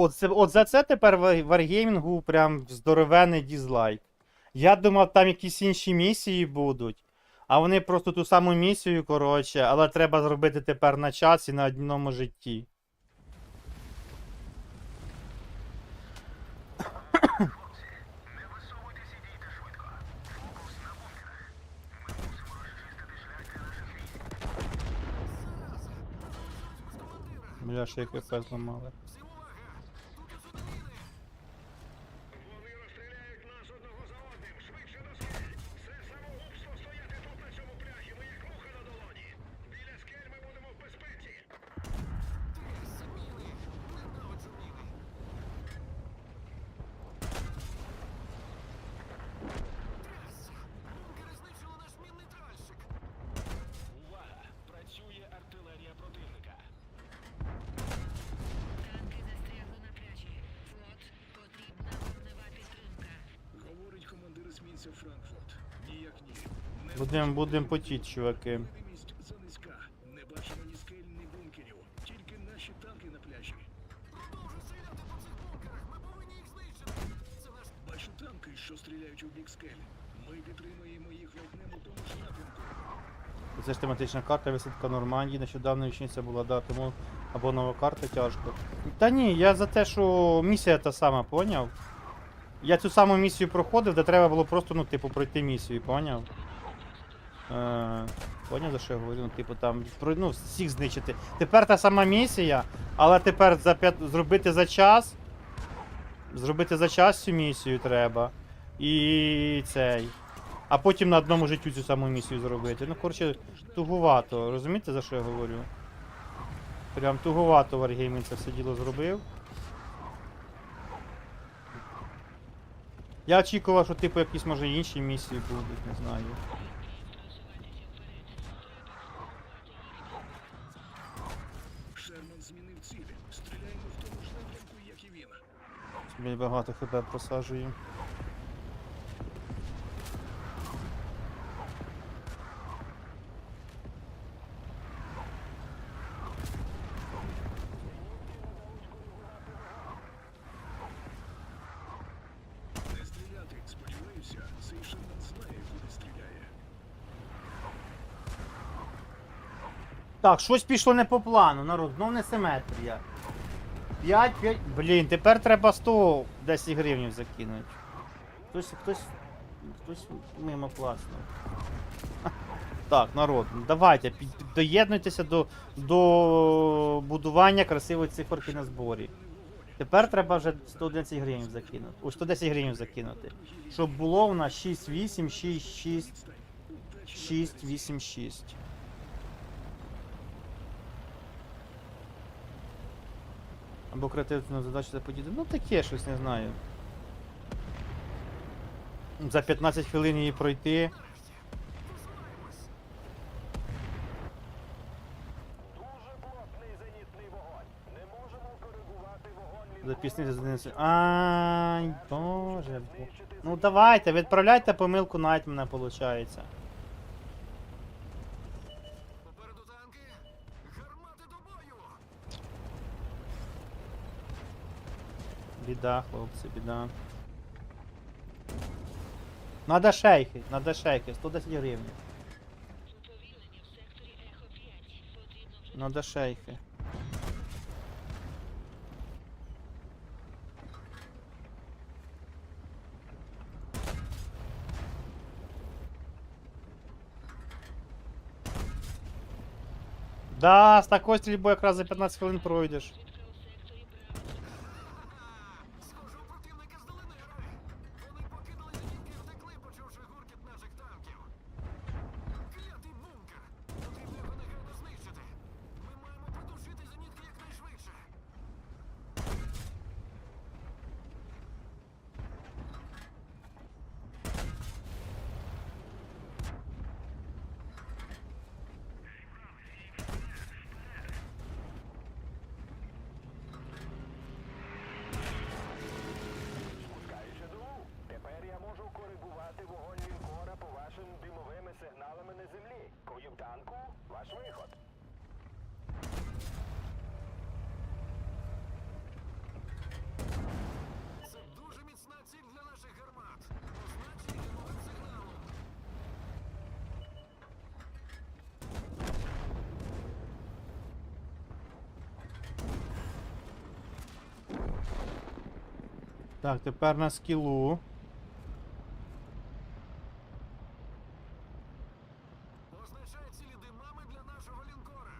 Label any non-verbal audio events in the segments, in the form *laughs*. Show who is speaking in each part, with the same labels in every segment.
Speaker 1: От, це, от за це тепер в Wargaming прям здоровенний дізлайк. Я думав, там якісь інші місії будуть. А вони просто ту саму місію, коротше, але треба зробити тепер на час і на одному житті. Бля, ще як ФП зламали.
Speaker 2: Вони розстріляють нас одного за одним. Швидше до скель. Це самогубство стояти тут на цьому пляжі. Ми як муха на долоні. Біля скель ми будемо в безпеці.
Speaker 3: Увага! Працює артилерія противника.
Speaker 4: Танки застрягли на пляжі. Флот, потрібна вогнева підтримка.
Speaker 2: Говорить командир Франкфурт. Ніяк ні.
Speaker 1: Будем, будем потіть, чуваки.
Speaker 2: видимість занизька. Не бачимо ні скель, ні бункерів. Тільки наші танки на пляжі. Продовжуй стріляти по цих бункерах. Ми повинні їх знищити. Це наш... Бачу танки, що стріляють у бік скель. Ми підтримуємо їх вогнем у тому ж напрямку.
Speaker 1: Це ж тематична карта, висадка Нормандії, нещодавно річниця була, да, тому або нова карта тяжко. Та ні, я за те, що місія та сама, поняв? Я цю саму місію проходив, де треба було просто, ну, типу, пройти місію, поняв? Е, поняв, за що я говорю? Ну, типу, там, про- ну, всіх знищити. Тепер та сама місія, але тепер за п'ят... зробити за час. Зробити за час цю місію треба. І цей. А потім на одному життю цю саму місію зробити. Ну, коротше, тугувато. Розумієте, за що я говорю? Прям тугувато Wargaming це все діло зробив. Я очікував, що типу якісь може інші місії будуть, не знаю.
Speaker 2: Шерман змінив цілі. Стріляємо в тому ж напрямку, як і він.
Speaker 1: Блін, багато хп просаджую.
Speaker 2: Не стріляти, сподіваюся, цей Шерман знає, куди стріляє.
Speaker 1: Так, щось пішло не по плану, народ, знов не симетрія. 5, 5. Блін, тепер треба 110 гривень закинути. Хтось, хтось. Хтось мимо класно. *laughs* Так, народ, ну давайте, доєднуйтеся до, до будування красивої циферки на зборі. Тепер треба вже 111 гривень закинути. Ой, 110 гривень закинути. Щоб було у нас 6, 8, 6, 6, 6, 8, 6. Або креативну задачу заподіти. Ну таке щось не знаю. За 15 хвилин її пройти.
Speaker 3: Дуже плотний зенітний вогонь. Не можемо коригувати вогонь
Speaker 1: Запіснити з 11. Ай, боже. Ну давайте, відправляйте помилку Найтмена, виходить. Біда, хлопці, біда. Надо шейхи, надо шейхи, 110 гривень.
Speaker 4: Уповільнення в секторі Ехо 5. Потрібно вже
Speaker 1: Надо шейхи. Да, з такою стрільбою якраз за 15 хвилин пройдеш. Так, тепер на скілу.
Speaker 2: Означає цілі для нашого лінкора.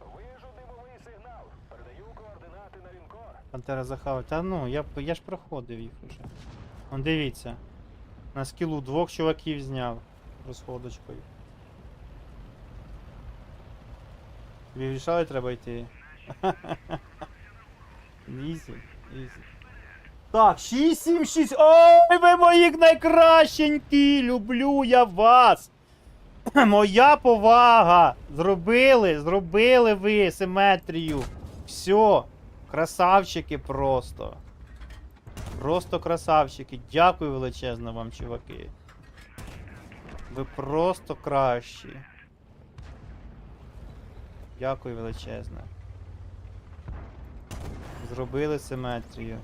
Speaker 3: Вижу димовий сигнал. Передаю координати на лінкор.
Speaker 1: Пантера захавать. Та ну, я, я ж проходив їх уже. Он дивіться. На скілу двох чуваків зняв розходочкою. Тобі рішали треба йти. *laughs* Ізі, ізі. Так, 6, 7, 6. Ой, ви мої найкращенькі! Люблю я вас! *clears throat* Моя повага! Зробили, зробили ви симетрію. Все. Красавчики просто. Просто красавчики. Дякую величезно вам, чуваки. Ви просто кращі. Дякую величезно. Зробили симетрію.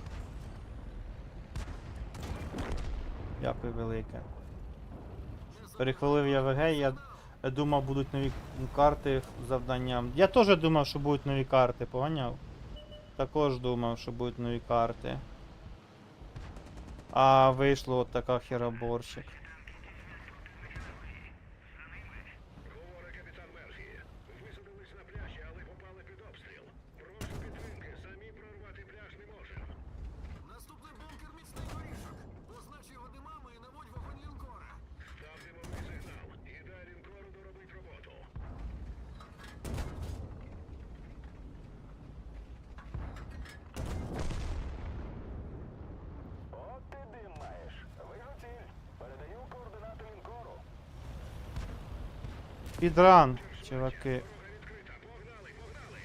Speaker 1: Дякую велике. Перехвалив я ВГ, я думав будуть нові карти завданням. Я теж думав, що будуть нові карти, поняв? Також думав, що будуть нові карти. А вийшло от така хероборщик. Підран, чуваки.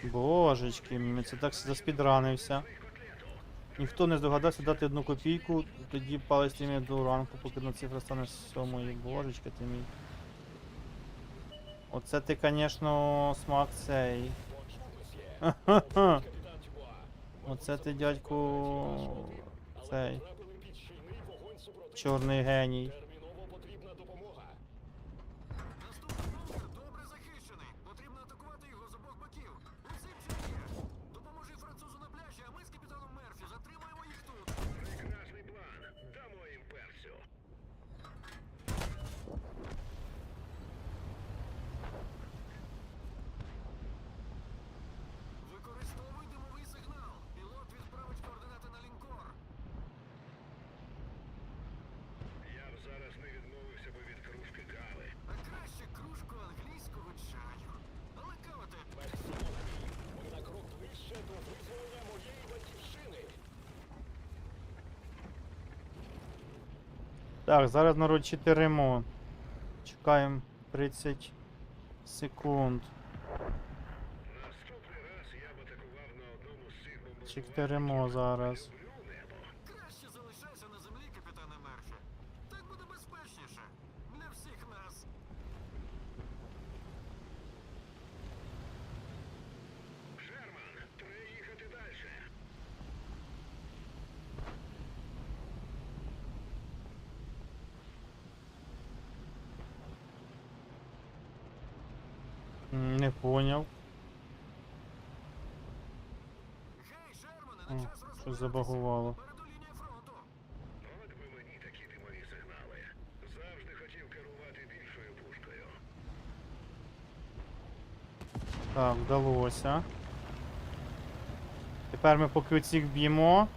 Speaker 1: Божечки, мій, це так заспідранився. Ніхто не здогадався дати одну копійку, тоді палець тім'я до ранку, поки на цифра стане сьомою. Божечки ти мій. Оце ти, звісно, смак цей. *laughs* Оце ти, дядьку. Цей. Чорний геній. Так, зараз народ читеримо. Чекаємо 30 секунд.
Speaker 2: Наступний раз я б атакував на одному з цих бомбардувальників.
Speaker 1: Читеримо зараз.
Speaker 2: Люблю небо. Краще залишайся на землі, капітане Мерфі. Так буде безпечніше. Для всіх нас. Шерман, треба їхати далі.
Speaker 1: М, Не поняв. О,
Speaker 2: розходитись.
Speaker 1: забагувало.
Speaker 2: Лінія фронту. От би мені такі димові сигнали. Завжди хотів керувати більшою пушкою.
Speaker 1: Так, вдалося. Тепер ми поки оцих б'ємо,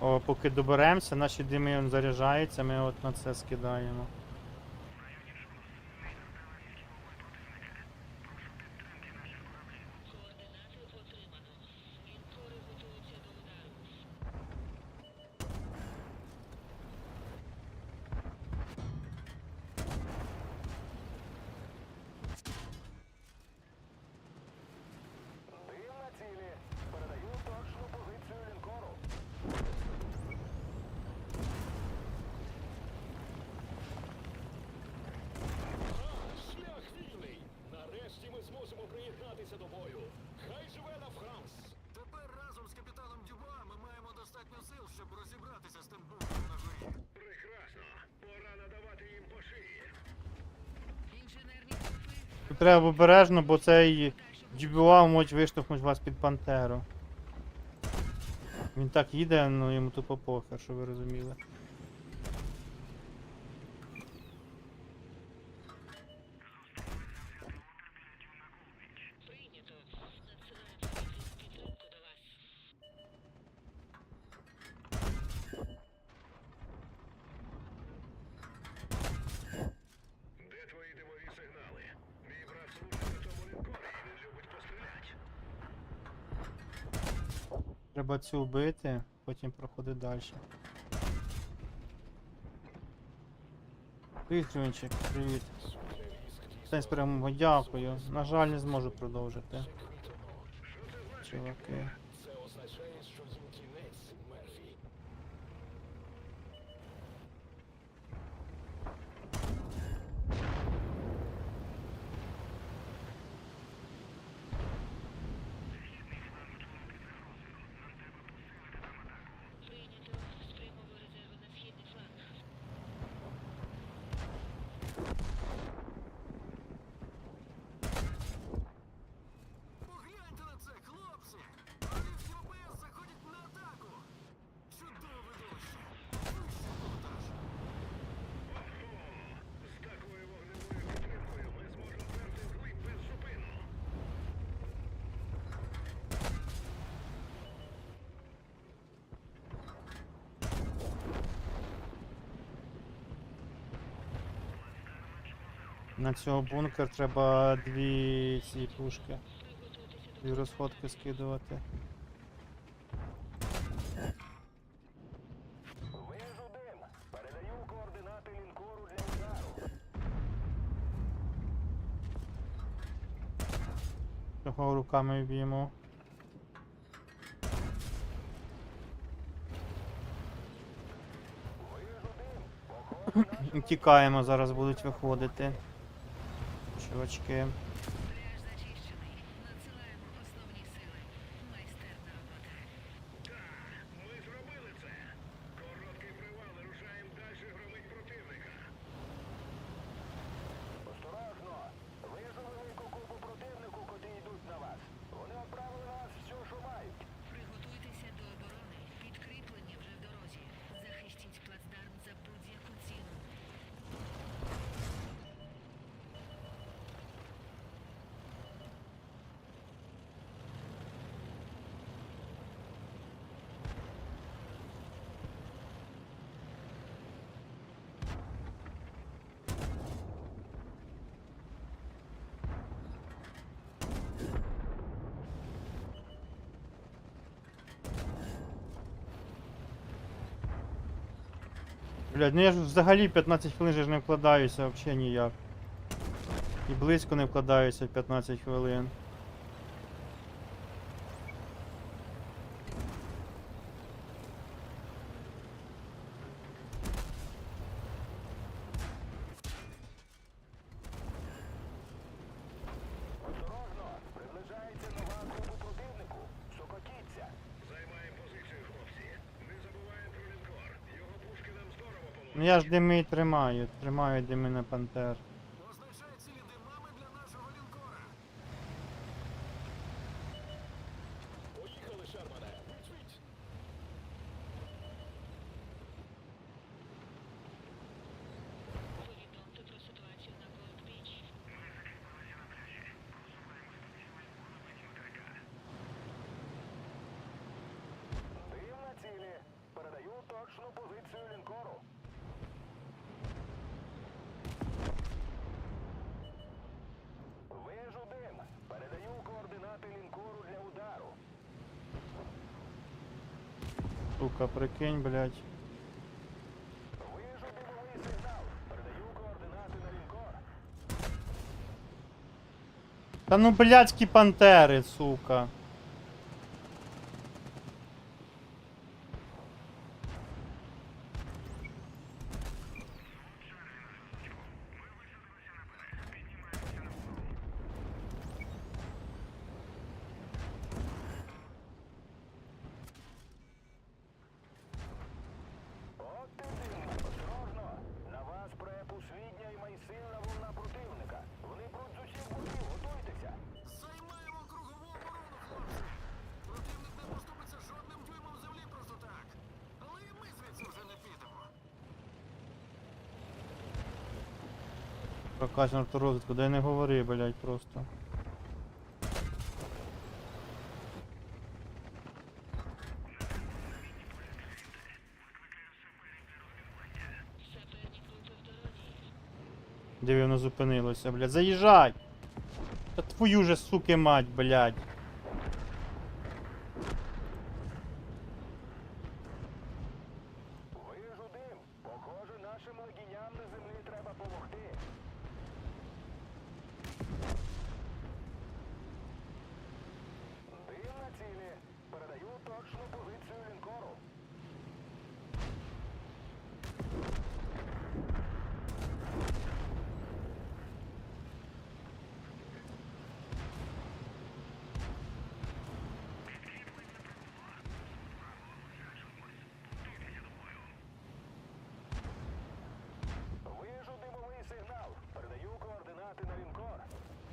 Speaker 1: о, поки доберемося, наші дими заряджаються, ми от на це скидаємо. Треба обережно, бо цей GBA може виштовхнути вас під Пантеру.
Speaker 2: Він так їде, ну йому тупо похер, що ви розуміли. Треба цю вбити, потім проходити далі. Привіт, Джунчик, привіт. Стань з перемогу, дякую. На жаль, не зможу продовжити. Чуваки.
Speaker 4: На
Speaker 2: цього бункер треба дві ці пушки. Дві розходки скидувати. Його руками
Speaker 1: вб'ємо. *laughs*
Speaker 2: Тікаємо, зараз будуть виходити
Speaker 4: очки.
Speaker 2: Блядь, ну я ж взагалі 15 хвилин же ж не вкладаюся, взагалі ніяк. І близько не вкладаюся 15 хвилин. я ж дими тримаю, тримаю дими на пантер. штука, прикинь, блядь. Та ну блядські пантери, сука.
Speaker 1: Прокачана авторозвитку, дай не говори, блядь, просто. Де воно зупинилося, блядь? Заїжджай! Та твою же, суки, мать, блядь.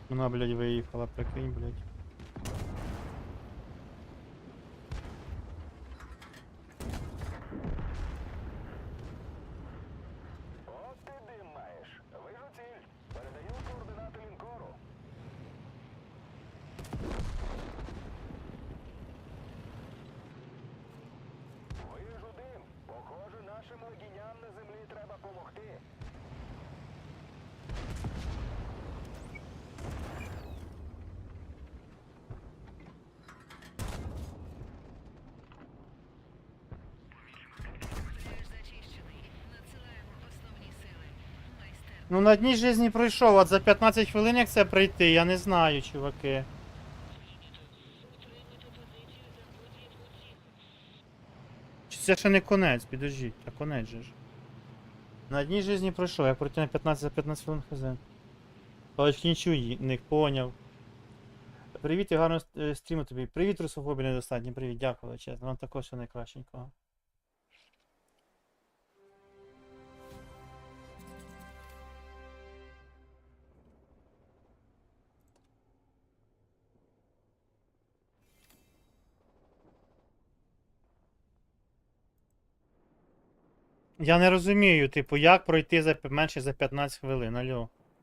Speaker 1: Вона, блядь, виїхала, прикинь, блядь.
Speaker 3: Нашим легіням на землі треба помогти.
Speaker 1: Ну на одній житті пройшов, от за 15 хвилин як це пройти, я не знаю, чуваки. Чи це ще не конець, підождіть, а конець же ж. На одній житті пройшов, я пройти на 15 за 15 хвилин хз. Кінчу ї- них, поняв. Привіт і гарного е, стріму тобі. Привіт, русофобі недостатньо, привіт, дякую, чесно. Вам також все найкращенького. Я не розумію, типу, як пройти за менше за 15 хвилин, алло.